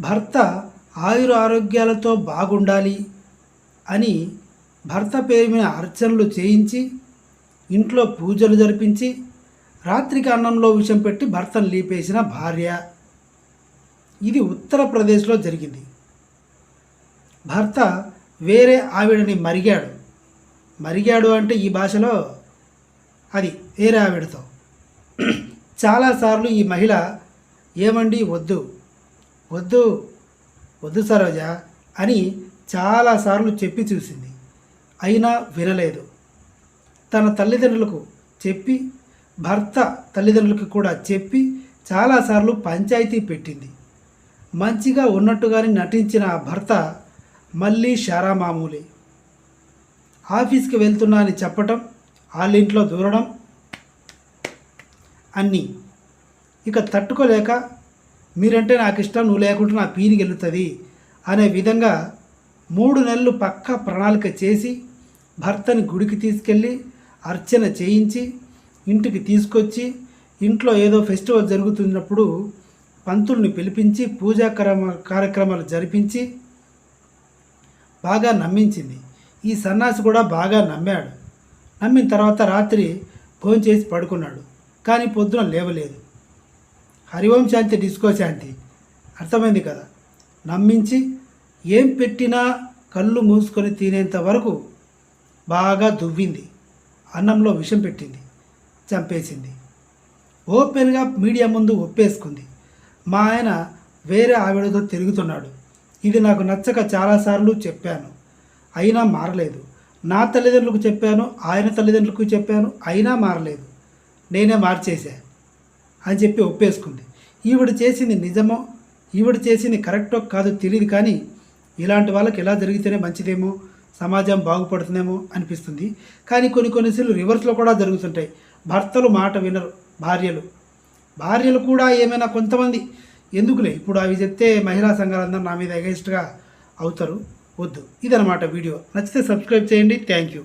భర్త ఆయుర ఆరోగ్యాలతో బాగుండాలి అని భర్త పేరు మీద అర్చనలు చేయించి ఇంట్లో పూజలు జరిపించి రాత్రికి అన్నంలో విషం పెట్టి భర్తను లీపేసిన భార్య. ఇది ఉత్తరప్రదేశ్లో జరిగింది. భర్త వేరే ఆవిడని మరిగాడు. మరిగాడు అంటే ఈ భాషలో అది వేరే ఆవిడతో. చాలాసార్లు ఈ మహిళ ఏమండి వద్దు వద్దు వద్దు సరోజ అని చాలాసార్లు చెప్పి చూసింది. అయినా వినలేదు. తన తల్లిదండ్రులకు చెప్పి భర్త తల్లిదండ్రులకు కూడా చెప్పి చాలాసార్లు పంచాయతీ పెట్టింది. మంచిగా ఉన్నట్టుగానే నటించిన ఆ భర్త మళ్ళీ షారా మామూలే ఆఫీస్కి వెళ్తున్నా అని చెప్పటం వాళ్ళ ఇంట్లో దూరడం అన్నీ. ఇక తట్టుకోలేక మీరంటే నాకు ఇష్టం నువ్వు లేకుంటే నా పీని గెలుతుంది అనే విధంగా మూడు నెలలు పక్కా ప్రణాళిక చేసి భర్తని గుడికి తీసుకెళ్ళి అర్చన చేయించి ఇంటికి తీసుకొచ్చి ఇంట్లో ఏదో ఫెస్టివల్ జరుగుతున్నప్పుడు పంతుల్ని పిలిపించి పూజా క్రమ కార్యక్రమాలు జరిపించి బాగా నమ్మించింది. ఈ సన్నాసి కూడా బాగా నమ్మాడు. నమ్మిన తర్వాత రాత్రి ఫోన్ చేసి పడుకున్నాడు. కానీ పొద్దున లేవలేదు. హరివం శాంతి డిస్కో శాంతి. అర్థమైంది కదా? నమ్మించి ఏం పెట్టినా కళ్ళు మూసుకొని తినేంత వరకు బాగా దువ్వింది. అన్నంలో విషం పెట్టింది. చంపేసింది. ఓపెన్గా మీడియా ముందు ఒప్పేసుకుంది. మా ఆయన వేరే ఆవిడతో తిరుగుతున్నాడు. ఇది నాకు నచ్చక చాలాసార్లు చెప్పాను. అయినా మారలేదు. నా తల్లిదండ్రులకు చెప్పాను ఆయన తల్లిదండ్రులకు చెప్పాను అయినా మారలేదు. నేనే మార్చేశాను అని చెప్పి ఒప్పేసుకుంది. ఈవిడ చేసింది నిజమో ఈవిడ చేసింది కరెక్టో కాదో తెలియదు కానీ ఇలాంటి వాళ్ళకి ఎలా జరిగితేనే మంచిదేమో సమాజం బాగుపడుతుందేమో అనిపిస్తుంది. కానీ కొన్ని కొన్నిసార్లు రివర్స్లో కూడా జరుగుతుంటాయి. భర్తలు మాట వినరు భార్యలు. భార్యలు కూడా ఏమైనా కొంతమంది ఎందుకులే? ఇప్పుడు అవి చెప్తే మహిళా సంఘాలందరూ నా మీద ఎగెస్ట్గా అవుతారు వద్దు. ఇదనమాట వీడియో. నచ్చితే సబ్స్క్రైబ్ చేయండి. Thank you.